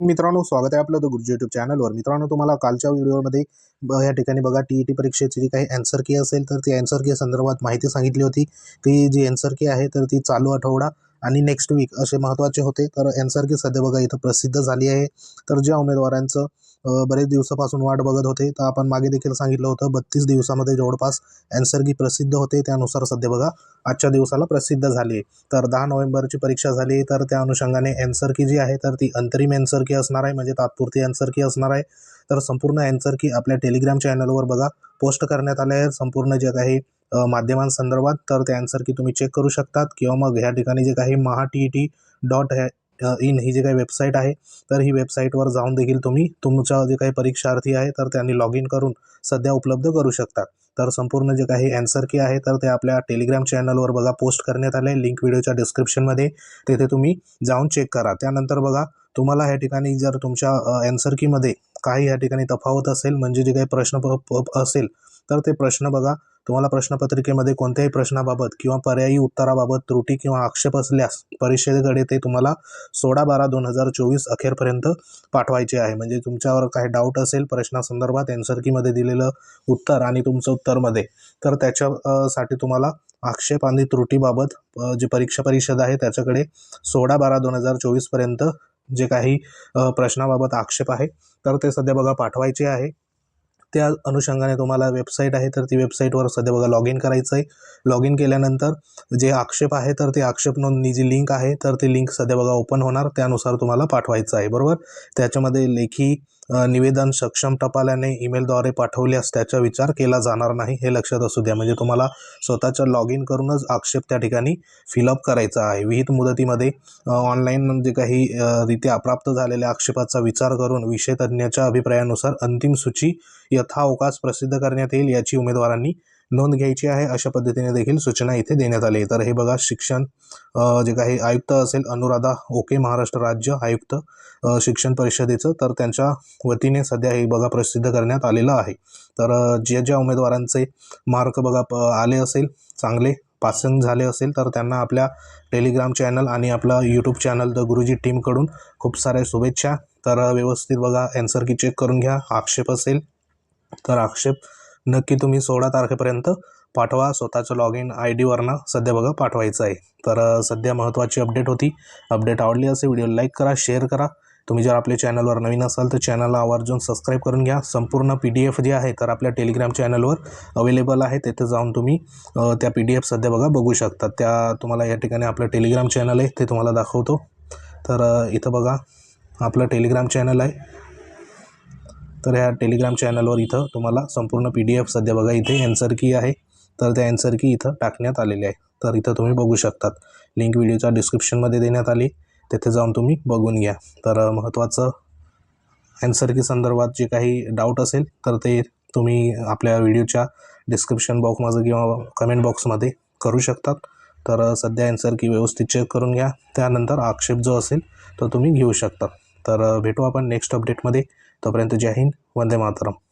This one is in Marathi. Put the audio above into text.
मित्रांनो स्वागत आहे आपलं द गुरुजी यूट्यूब चॅनलवर मित्रांनो तुम्हाला कालच्या व्हिडिओमध्ये ब- या ठिकाणी बघा टी ई टी परीक्षेची जी काही अँसर की असेल तर ती अँसर की संदर्भात माहिती सांगितली होती की जी अँसर की आहे तर ती चालू आठवडा आणि नेक्स्ट वीक असे महत्त्वाचे होते. तर यांसारखी सध्या बघा इथं प्रसिद्ध झाली आहे. तर ज्या उमेदवारांचं बरेच दिवसापासून वाट बघत होते तर आपण मागे देखील सांगितलं होतं बत्तीस दिवसामध्ये जवळपास अँसर प्रसिद्ध होते. त्यानुसार सध्या बघा आजच्या दिवसाला प्रसिद्ध झाली आहे. तर दहा नोव्हेंबरची परीक्षा झाली तर त्या अनुषंगाने अँसरकी जी आहे तर ती अंतरिम अँसरकी असणार आहे. म्हणजे तात्पुरती अँसर असणार आहे. तर संपूर्ण अँसर आपल्या टेलिग्राम चॅनलवर बघा पोस्ट करण्यात आले आहे संपूर्ण जे काही माध्यमांसंदर्भात तर ते अँसर की तुम्ही चेक करू शकतात. किंवा मग ह्या ठिकाणी जे काही Maha T E T dot in ही जी काही वेबसाईट आहे तर ही वेबसाईटवर जाऊन देखील तुम्ही तुमच्या जे काही परीक्षार्थी आहे तर त्यांनी लॉग इन करून सध्या उपलब्ध करू शकतात. तर संपूर्ण जे काही अँसर की आहे तर ते आपल्या टेलिग्राम चॅनलवर बघा पोस्ट करण्यात आले लिंक व्हिडिओच्या डिस्क्रिप्शनमध्ये तेथे तुम्ही जाऊन चेक करा. त्यानंतर बघा तुम्हाला ह्या ठिकाणी जर तुमच्या अँसर कीमध्ये काही ह्या ठिकाणी तफावत असेल म्हणजे जे काही प्रश्न प- प- असेल तर ते प्रश्न बघा. तुम्हाला प्रश्नपत्रिकेमध्ये कोणत्याही प्रश्नाबाबत किंवा पर्यायी उत्तराबाबत त्रुटी किंवा आक्षेप असल्यास परिषदेकडे ते तुम्हाला सोळा बारा दोन हजार चोवीस अखेरपर्यंत पाठवायचे आहे. म्हणजे तुमच्यावर काही डाऊट असेल प्रश्नासंदर्भात अँसर कीमध्ये दिलेलं उत्तर आणि तुमचं उत्तरमध्ये तर त्याच्या साठी तुम्हाला आक्षेप आणि त्रुटीबाबत जी परीक्षा परिषद आहे त्याच्याकडे सोळा बारा दोन हजार चोवीसपर्यंत जे काही प्रश्नाबाबत आक्षेप आहे तर ते सध्या बघा पाठवायचे आहे. त्या अनुषंगाने तुम्हाला वेबसाईट आहे तर ती वेबसाईटवर सध्या बघा लॉग इन करायचं आहे. लॉग इन केल्यानंतर जे आक्षेप आहे तर ते आक्षेप नोंदणी जी लिंक आहे तर ती लिंक सध्या बघा ओपन होणार. त्यानुसार तुम्हाला पाठवायचं आहे बरोबर? त्याच्यामध्ये लेखी निवेदन सक्षम टपाल्याने ईमेलद्वारे पाठवल्यास त्याचा विचार केला जाणार नाही हे लक्षात असू द्या. म्हणजे तुम्हाला स्वतःच्या लॉग इन करूनच आक्षेप त्या ठिकाणी फिलअप करायचा आहे. विहित मुदतीमध्ये ऑनलाईन जे काही अ, रित्या प्राप्त झालेल्या आक्षेपाचा विचार करून विषय तज्ज्ञाच्या अभिप्रायानुसार अंतिम सूची यथावकाश प्रसिद्ध करण्यात येईल याची उमेदवारांनी नोंद घ्यायची आहे. अशा पद्धतीने देखील सूचना इथे देण्यात आली तर हे बघा शिक्षण जे काही आयुक्त असेल अनुराधा ओके महाराष्ट्र राज्य आयुक्त शिक्षण परिषदेचं तर त्यांच्या वतीने सध्या हे बघा प्रसिद्ध करण्यात आलेलं आहे. तर ज्या ज्या उमेदवारांचे मार्क बघा प आले असेल चांगले पासिंग झाले असेल तर त्यांना आपल्या टेलिग्राम चॅनल आणि आपला यूट्यूब चॅनल द गुरुजी टीमकडून खूप साऱ्या शुभेच्छा. तर व्यवस्थित बघा अँसर की चेक करून घ्या. आक्षेप असेल तर आक्षेप नक्की तुम्ही सोळा तारखेपर्यंत पाठवा. स्वतःचं लॉग इन आय डीवरनं सध्या बघा पाठवायचं आहे. तर सध्या महत्त्वाची अपडेट होती. अपडेट आवडली असेल व्हिडिओ लाईक करा शेअर करा. तुम्ही जर आपल्या चॅनलवर नवीन असाल तर चॅनलला आवर्जून सबस्क्राईब करून घ्या. संपूर्ण पी डी एफ जे आहे तर आपल्या टेलिग्राम चॅनलवर अवेलेबल आहे. तेथे जाऊन तुम्ही त्या पी डी एफ सध्या बघा बघू शकता. त्या तुम्हाला या ठिकाणी आपलं टेलिग्राम चॅनल आहे ते तुम्हाला दाखवतो. तर इथं बघा आपलं टेलिग्राम चॅनल आहे. तर ह्या टेलिग्राम चॅनलवर इथं तुम्हाला संपूर्ण पी डी एफ सध्या बघा इथे अँसर की आहे. तर त्या अँसर की इथं टाकण्यात आलेली आहे. तर इथं तुम्ही बघू शकतात. लिंक व्हिडिओच्या डिस्क्रिप्शनमध्ये देण्यात आली. तेथे जाऊन तुम्ही बघून घ्या. तर महत्त्वाचं अँसर की संदर्भात जे काही डाऊट असेल तर ते तुम्ही आपल्या व्हिडिओच्या डिस्क्रिप्शन बॉक्समध्ये किंवा कमेंट बॉक्समध्ये करू शकतात. तर सध्या अँसर की व्यवस्थित चेक करून घ्या. त्यानंतर आक्षेप जो असेल तो तुम्ही घेऊ शकता. तर भेटू आपण नेक्स्ट अपडेटमध्ये तोपर्यंत जय हिंद वंदे मातरम.